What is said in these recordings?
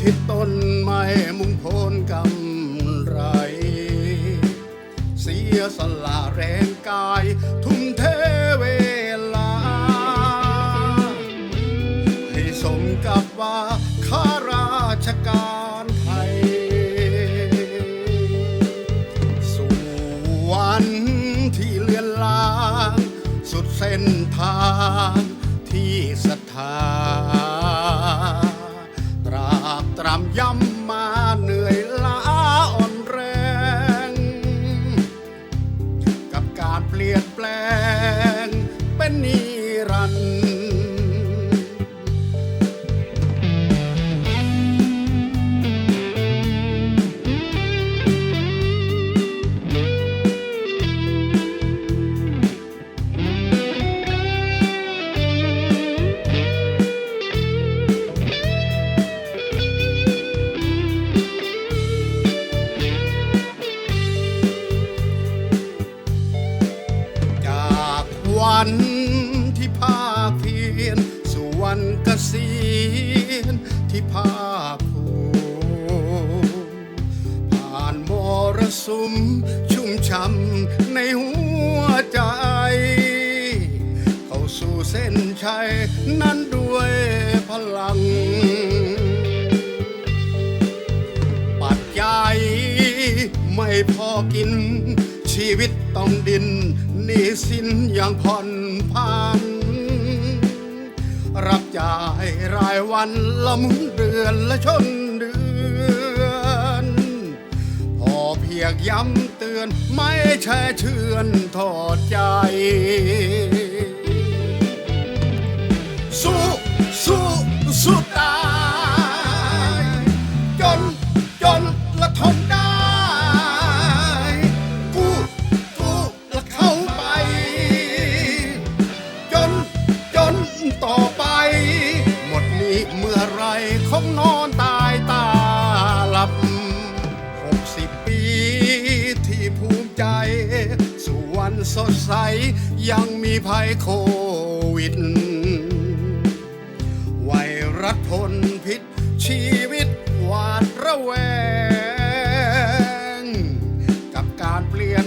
คิดต้นไม้มุ่งโพนกำไร เสียสละแรงกาย ทุ่มเทเวลา ให้สมกับว่าข้าราชการไทย สู่วันที่เลือนลาง สุดเส้นทางที่ศรัทธาันที่ภาคเพียนสู่วันเกษียณที่ภาคภูมิผ่านมรสุมชุ่มช่ำในหัวใจ เข้าสู่เส้นชัยนั้นด้วยพลัง ปัจจัยไม่พอกินชีวิตต้องดิน นี้สินอย่างผ่อนพัน รับจ่ายรายวันละมุนเดือนละชนเดือน พอเพียงย้ำเตือนไม่แช่เชื่อนทอดใจ สู้สู้สู้ตา ใสยังมีภัยโควิด ไวรัสพนพิษชีวิตหวาดระแวง กับการเปลี่ยน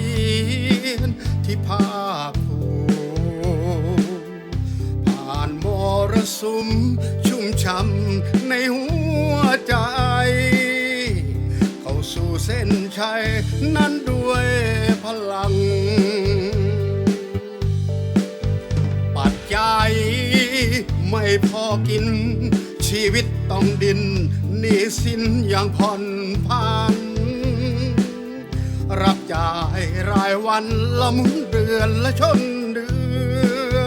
ียที่ภาคภูมิผ่านมรสุมชุ่มช่ำในหัวใจ เข้าสู่เส้นชัยนั้นด้วยพลัง ปัจจัยไม่พอกิน ชีวิตต้องดินหนี้สินอย่างผ่อนพัน รับจ่ายรายวันละมุนเดือนละชนเดือ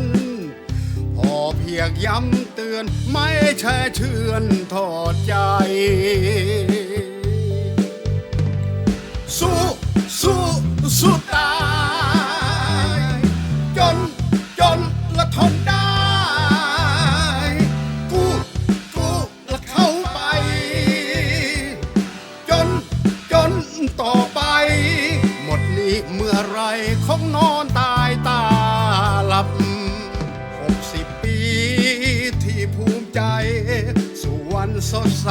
น พอเพียงย้ำเตือนไม่แช่เชื่อนทอดใจ สดใส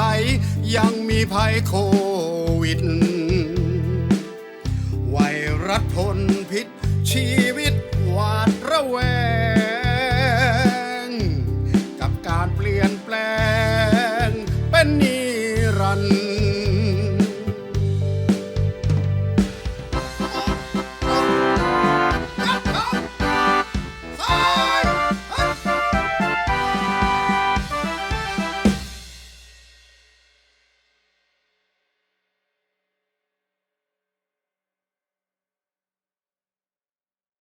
ยังมีภัยโควิด ไวรัสพลพิษ ชีวิตหวาดระแวง กับการเปลี่ยนแปลงเป็นนิรันดร์